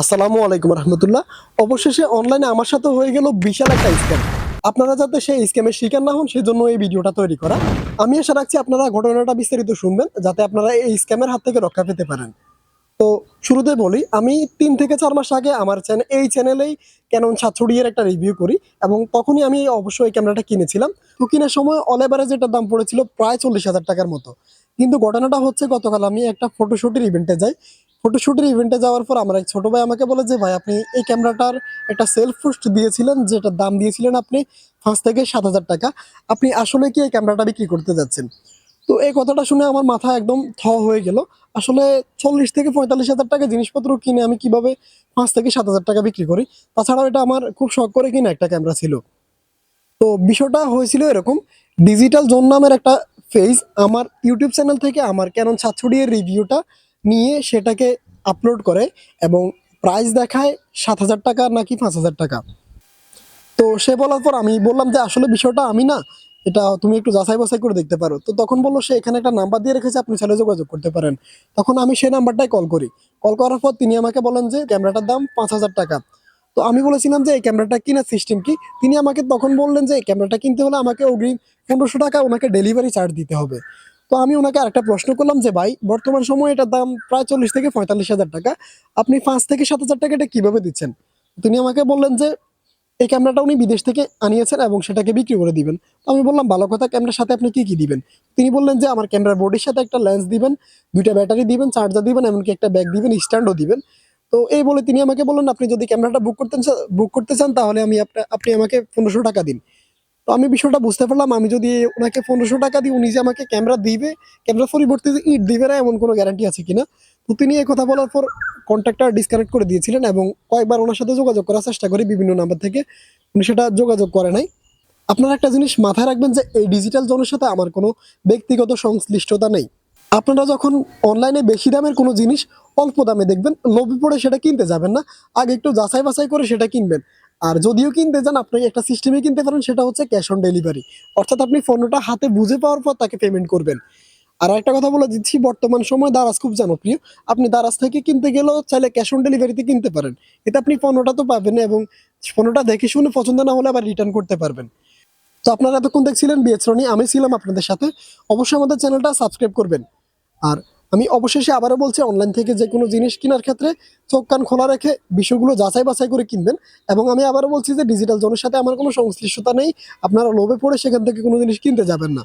আসসালামু আলাইকুম রহমতুল্লাহ। অবশেষে অনলাইনে আমার সাথে হয়ে গেল বিশাল একটা স্ক্যাম আপনারা যাতে সেই স্ক্যামের শিকার না হন সেই জন্য এই ভিডিওটা তৈরি করা। আমি আশা রাখছি আপনারা ঘটনাটা বিস্তারিত শুনবেন, যাতে আপনারা এই স্ক্যামের হাত থেকে রক্ষা পেতে পারেন। তো শুরুতে বলি, আমি তিন থেকে চার মাস আগে আমার চ্যানেল এই চ্যানেলেই ক্যানন সাতশোডিয়ের একটা রিভিউ করি এবং তখনই আমি অবশ্যই এই ক্যামেরাটা কিনেছিলাম। তো কেনার সময় অল এভারেজ এটার দাম পড়েছিল প্রায় চল্লিশ হাজার টাকার মতো। কিন্তু ঘটনাটা হচ্ছে গতকাল আমি একটা ফটোশুটের ইভেন্টে যাই। ফটোশুটের ইভেন্টে যাওয়ার পর আমার এক ছোট ভাই আমাকে বলে যে, ভাই, আপনি এই ক্যামেরাটার একটা সেলফ পোস্ট দিয়েছিলেন, যেটার দাম দিয়েছিলেন আপনি পাঁচ থেকে সাত হাজার টাকা। আপনি আসলে কি এই ক্যামেরাটা বিক্রি করতে যাচ্ছেন? তো এই কথাটা শুনে আমার মাথা একদম থ হয়ে গেল। আসলে চল্লিশ থেকে পঁয়তাল্লিশ হাজার টাকা জিনিসপত্র কিনে আমি কীভাবে পাঁচ থেকে সাত হাজার টাকা বিক্রি করি? তাছাড়াও এটা আমার খুব শখ করে কিনা একটা ক্যামেরা ছিল। তো বিষয়টা হয়েছিল এরকম। ডিজিটাল জোন নামের একটা ফেজ আমার ইউটিউব চ্যানেল থেকে আমার ক্যানন সাতশোডিয়ের রিভিউটা নিয়ে সেটাকে আপলোড করে এবং প্রাইস দেখায় সাত হাজার টাকা নাকি পাঁচ হাজার টাকা। তো সে বলার পর আমি বললাম যে আসলে বিষয়টা আমি না, এটা তুমি একটু যাচাই বাছাই করে দেখতে পারো। তো তখন বলল সে এখানে একটা নাম্বার দিয়ে রেখেছে, আপনি চাইলে যোগাযোগ করতে পারেন। তখন আমি সেই নাম্বারটাই কল করি। কল করার পর তিনি আমাকে বলেন যে ক্যামেরাটার দাম পাঁচ হাজার টাকা। তো আমি বলেছিলাম যে, এই ক্যামেরাটা কেনার সিস্টেম কি? তিনি আমাকে তখন বললেন যে, এই ক্যামেরাটা কিনতে হলে আমাকে অগ্রিম পনেরোশো টাকা ওনাকে ডেলিভারি চার্জ দিতে হবে। তো আমি ওনাকে আরেকটা প্রশ্ন করলাম যে, ভাই, বর্তমান সময়ে এটার দাম প্রায় চল্লিশ থেকে পঁয়তাল্লিশ হাজার টাকা। আপনি পাঁচ থেকে সাত হাজার টাকা এটা কীভাবে দিচ্ছেন? তিনি আমাকে বললেন যে, এই ক্যামেরাটা উনি বিদেশ থেকে আনিয়েছেন এবং সেটাকে বিক্রি করে দিবেন। তো আমি বললাম, ভালো কথা, ক্যামেরার সাথে আপনি কি কি দিবেন? তিনি বললেন যে, আমার ক্যামেরার বডির সাথে একটা লেন্স দিবেন, দুইটা ব্যাটারি দিবেন, চার্জার দিবেন, এমনকি একটা ব্যাগ দিবেন, স্ট্যান্ডও দিবেন। তো এই বলে তিনি আমাকে বললেন, আপনি যদি ক্যামেরাটা বুক করতে বুক করতে চান, তাহলে আমি আপনা- আপনি আমাকে পনেরোশো টাকা দিন। তো আমি বিষয়টা বুঝতে পারলাম। আমি যদি ওনাকে পনেরোশো টাকা দিই, উনি যে আমাকে ক্যামেরা দিবে ক্যামেরা পরিবর্তে যে ইট দিবে না, এমন কোনো গ্যারান্টি আছে কিনা? তো তিনি এই কথা বলার পর কন্ট্যাক্টটা ডিসকানেক্ট করে দিয়েছিলেন এবং কয়েকবার ওনার সাথে যোগাযোগ করার চেষ্টা করি বিভিন্ন নাম্বার থেকে। উনি সেটা যোগাযোগ করে নাই। আপনারা একটা জিনিস মাথায় রাখবেন যে, এই ডিজিটাল জনের সাথে আমার কোনো ব্যক্তিগত সংশ্লিষ্টতা নেই। আপনারা যখন অনলাইনে বেশি দামের কোনো জিনিস অল্প দামে দেখবেন, লোভে পড়ে সেটা কিনতে যাবেন না। আগে একটু যাচাই বাছাই করে সেটা কিনবেন। আর যদিও কিনতে যান আপনি একটা সিস্টেমে কিনতে পারেন, সেটা হচ্ছে ক্যাশ অন ডেলিভারি অর্থাৎ আপনি পণ্যটা হাতে বুঝে পাওয়ার পর তাকে পেমেন্ট করবেন। আর একটা কথা বলে দিচ্ছি, বর্তমান সময় দারাজ খুব জনপ্রিয়। আপনি দারাজ থেকে কিনতে গেলেও চাইলে ক্যাশ অন ডেলিভারিতে কিনতে পারেন। এতে আপনি পণ্যটা তো পাবেন এবং পণ্যটা দেখে শুনে পছন্দ না হলে আবার রিটার্ন করতে পারবেন। তো আপনারা এতক্ষণ দেখছিলেন বিএচরণী আমি ছিলাম আপনাদের সাথে। অবশ্যই আমাদের চ্যানেলটা সাবস্ক্রাইব করবেন। আর আমি অবশেষে আবারও বলছি অনলাইন থেকে যে কোনো জিনিস কেনার ক্ষেত্রে চোখ কান খোলা রেখে বিষয়গুলো যাচাই বাছাই করে কিনবেন। এবং আমি আবারও বলছি যে ডিজিটাল জনের সাথে আমার কোনো সংশ্লিষ্টতা নেই। আপনারা লোভে পড়ে সেখান থেকে কোনো জিনিস কিনতে যাবেন না।